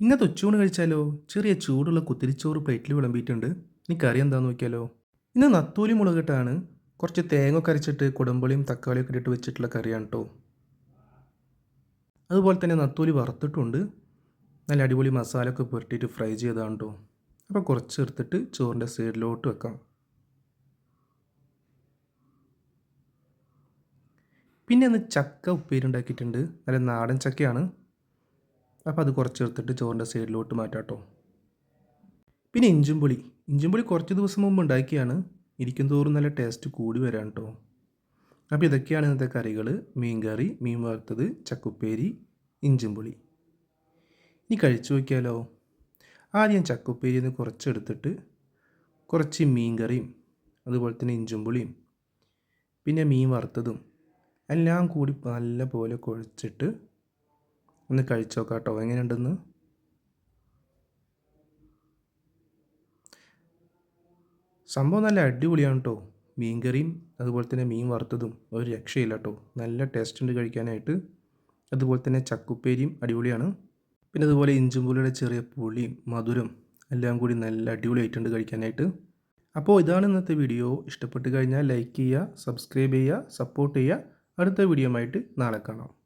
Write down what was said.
ഇന്നത്തെ ഉച്ചയൂണ് കഴിച്ചാലോ? ചെറിയ ചൂടുള്ള കുത്തിരിച്ചോറ് പ്ലേറ്റിൽ വിളമ്പിയിട്ടുണ്ട്. ഇനി കറി എന്താന്ന് നോക്കിയാലോ. ഇന്ന് നത്തൂലി മുളകിട്ടാണ്. കുറച്ച് തേങ്ങ കരച്ചിട്ട് കുടമ്പളിയും തക്കാളിയും ഒക്കെ ഇട്ടിട്ട് വെച്ചിട്ടുള്ള കറിയാണ് കേട്ടോ അതുപോലെ തന്നെ നത്തൂലി വറുത്തിട്ടുണ്ട്. നല്ല അടിപൊളി മസാല ഒക്കെ പുരട്ടിയിട്ട് ഫ്രൈ ചെയ്തതാണ് കേട്ടോ അപ്പോൾ കുറച്ച് എടുത്തിട്ട് ചോറിന്റെ സൈഡിലോട്ട് വെക്കാം. പിന്നെ ഒന്ന് ചക്ക ഉപ്പേരി ഉണ്ടാക്കിയിട്ടുണ്ട്. നല്ല നാടൻ ചക്കയാണ്. അപ്പോൾ അത് കുറച്ച് എടുത്തിട്ട് ചോറിന്റെ സൈഡിലോട്ട് മാറ്റാം കേട്ടോ പിന്നെ ഇഞ്ചുംപുളി ഇഞ്ചുംപുളി കുറച്ച് ദിവസം മുമ്പ് ഉണ്ടാക്കിയാണ്. ഇരിക്കും തോറും നല്ല ടേസ്റ്റ് കൂടി വരാൻ കേട്ടോ അപ്പോൾ ഇതൊക്കെയാണ് ഇന്നത്തെ കറികൾ മീൻ കറി മീൻ വറുത്തത് ചക്കുപ്പേരി ഇഞ്ചുംപുളി ഇനി കഴിച്ചു നോക്കിയാലോ? ആദ്യം ചക്കുപ്പേരിയിൽ നിന്ന് കുറച്ചെടുത്തിട്ട് കുറച്ച് മീൻ കറിയും അതുപോലെ തന്നെ ഇഞ്ചും ഇഞ്ചുംപുളിയും പിന്നെ മീൻ വറുത്തതും എല്ലാം കൂടി നല്ല പോലെ കുഴച്ചിട്ട് ഒന്ന് കഴിച്ചു നോക്കാം കേട്ടോ എങ്ങനെയുണ്ടെന്ന്? സംഭവം നല്ല അടിപൊളിയാണ് കേട്ടോ മീൻകറിയും അതുപോലെ തന്നെ മീൻ വറുത്തതും ഒരു രക്ഷയില്ല കേട്ടോ നല്ല ടേസ്റ്റ് ഉണ്ട് കഴിക്കാനായിട്ട്. അതുപോലെ തന്നെ ചക്കുപ്പേരിയും അടിപൊളിയാണ്. പിന്നെ അതുപോലെ ഇഞ്ചുമ്പുളിയുടെ ചെറിയ പുളിയും മധുരം എല്ലാം കൂടി നല്ല അടിപൊളിയായിട്ടുണ്ട് കഴിക്കാനായിട്ട്. അപ്പോൾ ഇതാണ് ഇന്നത്തെ വീഡിയോ. ഇഷ്ടപ്പെട്ട് കഴിഞ്ഞാൽ ലൈക്ക് ചെയ്യുക സബ്സ്ക്രൈബ് ചെയ്യുക സപ്പോർട്ട് ചെയ്യുക. അടുത്ത വീഡിയോ ആയിട്ട് നാളെ കാണാം.